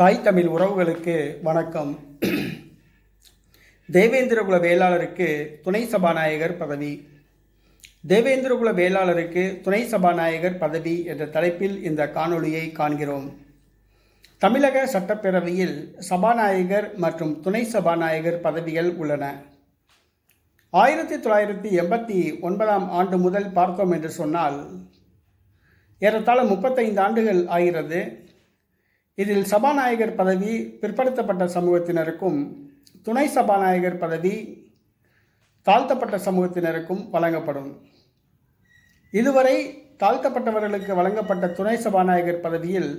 தாய் தமிழ் உறவுகளுக்கு வணக்கம். தேவேந்திரகுல வேளாளருக்கு துணை சபாநாயகர் பதவி. தேவேந்திரகுல வேளாளருக்கு துணை சபாநாயகர் பதவி என்ற தலைப்பில் இந்த காணொளியை காண்கிறோம். தமிழக சட்டப்பேரவையில் சபாநாயகர் மற்றும் துணை சபாநாயகர் பதவிகள் உள்ளன. ஆயிரத்தி தொள்ளாயிரத்தி எண்பத்தி ஒன்பதாம் ஆண்டு முதல் பார்த்தோம் என்று சொன்னால் ஏறத்தாழ முப்பத்தைந்து ஆண்டுகள் ஆகிறது. இதில் சபாநாயகர் பதவி பிற்படுத்தப்பட்ட சமூகத்தினருக்கும் துணை சபாநாயகர் பதவி தாழ்த்தப்பட்ட சமூகத்தினருக்கும் வழங்கப்படும். இதுவரை தாழ்த்தப்பட்டவர்களுக்கு வழங்கப்பட்ட துணை சபாநாயகர் பதவியில்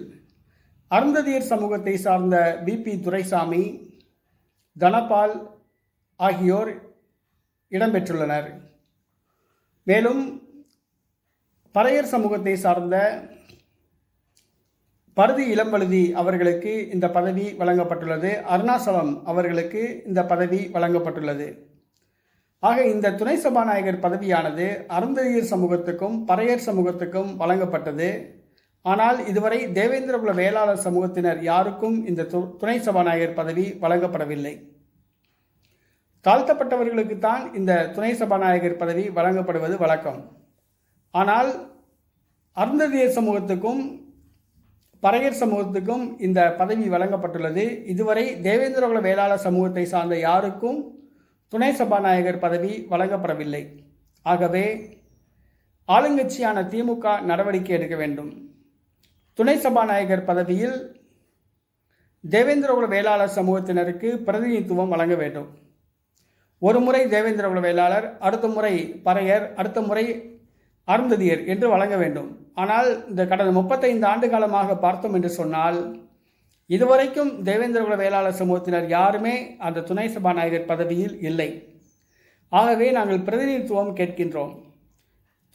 அருந்ததியர் சமூகத்தை சார்ந்த பிபி துரைசாமி தனபால் ஆகியோர் இடம்பெற்றுள்ளனர். மேலும் பறையர் சமூகத்தை சார்ந்த பருதி இளம்பழுதி அவர்களுக்கு இந்த பதவி வழங்கப்பட்டுள்ளது. அருணாசலம் அவர்களுக்கு இந்த பதவி வழங்கப்பட்டுள்ளது. ஆக இந்த துணை சபாநாயகர் பதவியானது அருந்ததியர் சமூகத்துக்கும் பறையர் சமூகத்துக்கும் வழங்கப்பட்டது. ஆனால் இதுவரை தேவேந்திரகுல வேளாளர் சமூகத்தினர் யாருக்கும் இந்த துணை சபாநாயகர் பதவி வழங்கப்படவில்லை. தாழ்த்தப்பட்டவர்களுக்கு தான் இந்த துணை சபாநாயகர் பதவி வழங்கப்படுவது வழக்கம். ஆனால் அருந்ததியர் சமூகத்துக்கும் பறையர் சமூகத்துக்கும் இந்த பதவி வழங்கப்பட்டுள்ளது. இதுவரை தேவேந்திரகுல வேளாளர் சமூகத்தை சார்ந்த யாருக்கும் துணை சபாநாயகர் பதவி வழங்கப்படவில்லை. ஆகவே ஆளுங்கட்சியான திமுக நடவடிக்கை எடுக்க வேண்டும். துணை சபாநாயகர் பதவியில் தேவேந்திரகுல வேளாளர் சமூகத்தினருக்கு பிரதிநிதித்துவம் வழங்க வேண்டும். ஒரு முறை தேவேந்திரகுல வேளாளர் அடுத்த முறை பறையர் அடுத்த முறை அருந்ததியர் என்று வழங்க வேண்டும். ஆனால் இந்த கடந்த முப்பத்தைந்து ஆண்டு காலமாக பார்த்தோம் என்று சொன்னால் இதுவரைக்கும் தேவேந்திரகுல வேளாளர் சமூகத்தினர் யாருமே அந்த துணை சபாநாயகர் பதவியில் இல்லை. ஆகவே நாங்கள் பிரதிநிதித்துவம் கேட்கின்றோம்.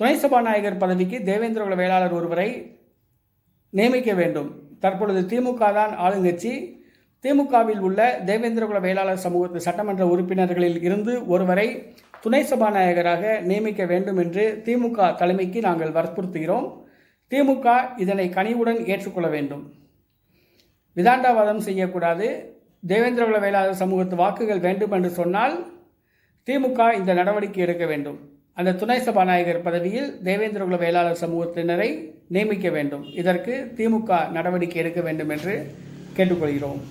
துணை சபாநாயகர் பதவிக்கு தேவேந்திரகுல வேளாளர் ஒருவரை நியமிக்க வேண்டும். தற்பொழுது திமுக தான் ஆளுங்கட்சி. திமுகவில் உள்ள தேவேந்திரகுல வேளாளர் சமூகத்து சட்டமன்ற உறுப்பினர்களில் இருந்து ஒருவரை துணை சபாநாயகராக நியமிக்க வேண்டும் என்று திமுக தலைமைக்கு நாங்கள் வற்புறுத்துகிறோம். திமுக இதனை கனிவுடன் ஏற்றுக்கொள்ள வேண்டும். விதாண்டாவாதம் செய்யக்கூடாது. தேவேந்திரகுல வேளாளர் சமூகத்து வாக்குகள் வேண்டும் என்று சொன்னால் திமுக இந்த நடவடிக்கை எடுக்க வேண்டும். அந்த துணை சபாநாயகர் பதவியில் தேவேந்திரகுல வேளாளர் சமூகத்தினரை நியமிக்க வேண்டும். இதற்கு திமுக நடவடிக்கை எடுக்க வேண்டும் என்று கேட்டுக்கொள்கிறோம்.